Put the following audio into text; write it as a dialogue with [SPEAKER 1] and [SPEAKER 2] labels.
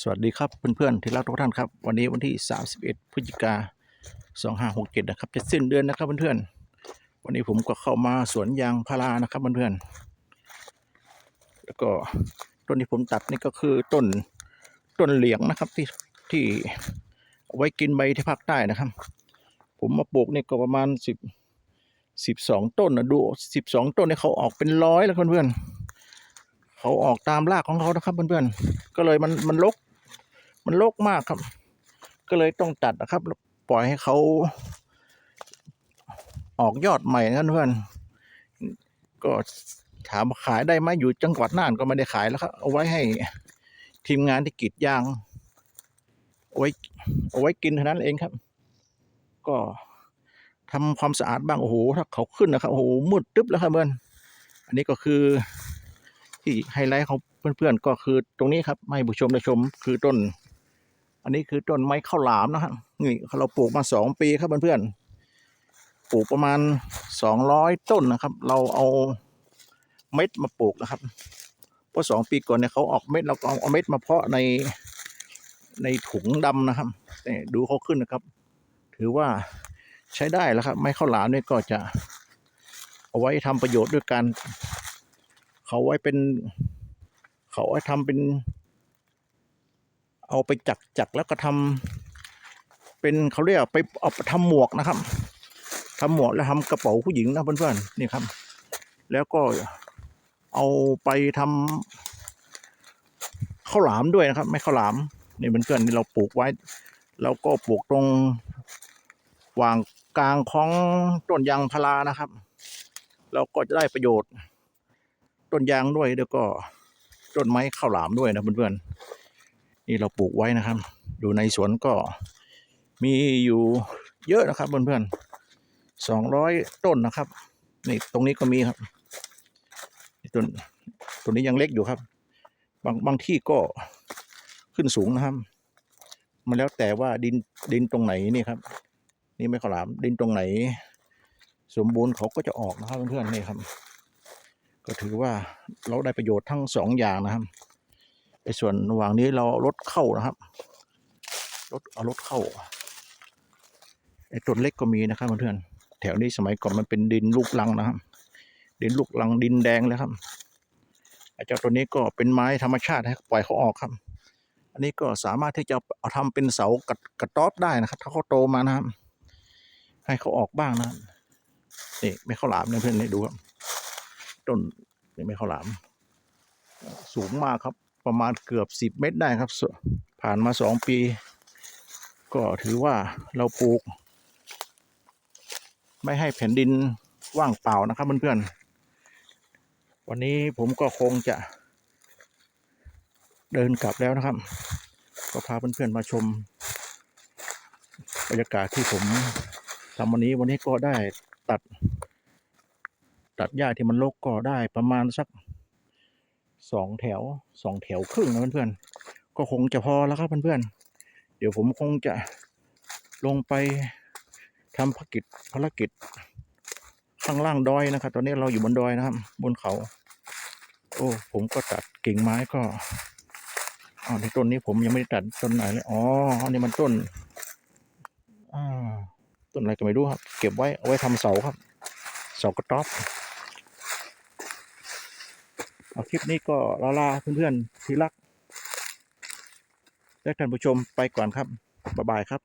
[SPEAKER 1] สวัสดีครับเพื่อนๆที่รักทุกท่านครับ วันนี้วันที่ 31พฤศจิกา2567นะครับจะสิ้นเดือนนะครับเพื่อนๆวันนี้ผมก็เข้ามาสวนยางพารานะครับเพื่อนๆแล้วก็ต้นที่ผมตัดนี่ก็คือต้นต้นเหลียงนะครับที่ที่เอาไว้กินใบที่ภาคใต้นะครับ ผมมาปลูกนี่ก็ประมาณสิบสิบสองต้นนะดูสิบสองต้นนี่เขาออกเป็นร้อยแล้วเพื่อนๆ เขาออกตามรากของเขานะครับเพื่อนๆ ก็เลยมันมันรกมันรคมากครับ ก็เลยต้องตัดนะครับ ปล่อยให้เขาออกยอดใหม่นะเพื่อน ก็ถามขายได้ไหมอยู่จังหวัดน่านก็ไม่ได้ขายแล้วครับ เอาไว้ให้ทีมงานที่กรีดยางเอาไว้เอาไว้กินเท่านั้นเองครับ ก็ทำความสะอาดบ้างโอ้โหถ้าเขาขึ้นนะครับโอ้โหมืดตึ๊บแล้วครับเพื่อนอันนี้ก็คือ ที่ไฮไลท์ของเพื่อนๆก็คือตรงนี้ครับให้ผู้ชมได้ชมคือต้น อันนี้คือต้นไม้ข้าวหลามนะครับนี่เราปลูกมาสองปีครับเพื่อนๆปลูกประมาณสองร้อยต้นนะครับ เราเอาเม็ดมาปลูกนะครับเพราะสองปีก่อนเนี่ยเขาออกเม็ดเราก็เอาเม็ดมาเพาะในในถุงดำนะครับนี่ดูเขาขึ้นนะครับ ถือว่าใช้ได้แล้วครับ ไม้ข้าวหลามเนี่ยก็จะเอาไว้ทำประโยชน์ด้วยการ เขาไว้เป็น เขาไว้ทำเป็น เอาไปจักจักแล้วก็ทำเป็นเขาเรียกไปเอาไปทำหมวกนะครับทำหมวกแล้วทำกระเป๋าผู้หญิงนะเพื่อนๆนี่ครับ แล้วก็เอาไปทำข้าวหลามด้วยนะครับ ไม่ข้าวหลามนี่เพื่อนๆนี่เราปลูกไว้ แล้วก็ปลูกตรงวางกลางของต้นยางพารานะครับ เราก็จะได้ประโยชน์ ต้นยางด้วยแล้วก็ต้นไม้ข้าวหลามด้วยนะเพื่อนๆนี่เราปลูกไว้นะครับ ดูในสวนก็มีอยู่เยอะนะครับเพื่อนๆสองร้อยต้นนะครับนี่ตรงนี้ก็มีครับต้นต้นนี้ยังเล็กอยู่ครับ บางบางที่ก็ขึ้นสูงนะครับ มันแล้วแต่ว่าดินดินตรงไหนนี่ครับ นี่ไม่ข้าวหลามดินตรงไหน สมบูรณ์เขาก็จะออกนะครับเพื่อนๆนี่ครับ ก็ถือว่าเราได้ประโยชน์ทั้งสองอย่างนะครับในส่วนระหว่างนี้เราเอารถเข้านะครับรถเอารถเข้าไอ้ต้นเล็กก็มีนะครับเพื่อนๆแถวนี้สมัยก่อนมันเป็นดินลูกลังนะครับ ดินลูกลังดินแดงเลยครับไอ้เจ้าตัวนี้ก็เป็นไม้ธรรมชาติปล่อยเขาออกครับ อันนี้ก็สามารถที่จะเอาทำเป็นเสากระกระต๊อบได้นะครับ ถ้าเขาโตมานะครับให้เขาออกบ้างนะครับนี่ไม่เข้าหลามเนี่ยเพื่อนนี่ดูครับ ต้นนี่ไม่ข้าวหลาม สูงมากครับประมาณเกือบสิบเมตรได้ครับ ผ่านมาสองปี ก็ถือว่าเราปลูก ไม่ให้แผ่นดินว่างเปล่านะครับเพื่อนๆวันนี้ผมก็คงจะเดินกลับแล้วนะครับ ก็พาเพื่อนๆมาชมบรรยากาศที่ผมทำวันนี้วันนี้ก็ได้ตัด ตัดหญ้าที่มันรกก็ได้ประมาณสักสองแถวสองแถวครึ่งนะเพื่อนๆก็คงจะพอแล้วครับเพื่อนๆเดี๋ยวผมคงจะลงไปทำภารกิจภารกิจข้างล่างดอยนะครับ ตอนนี้เราอยู่บนดอยนะครับ บนเขา โอ้ผมก็ตัดกิ่งไม้ก็อ๋อในต้นนี้ผมยังไม่ได้ตัดต้นไหนเลยอ๋ออันนี้มันต้นอ่าต้นอะไรก็ไม่รู้ครับ เก็บไว้เอาไว้ทำเสาครับ เสากระต๊อบ เอาคลิปนี้ก็ลาลาเพื่อนๆที่รักและท่านผู้ชมไปก่อนครับบ๊ายบายครับ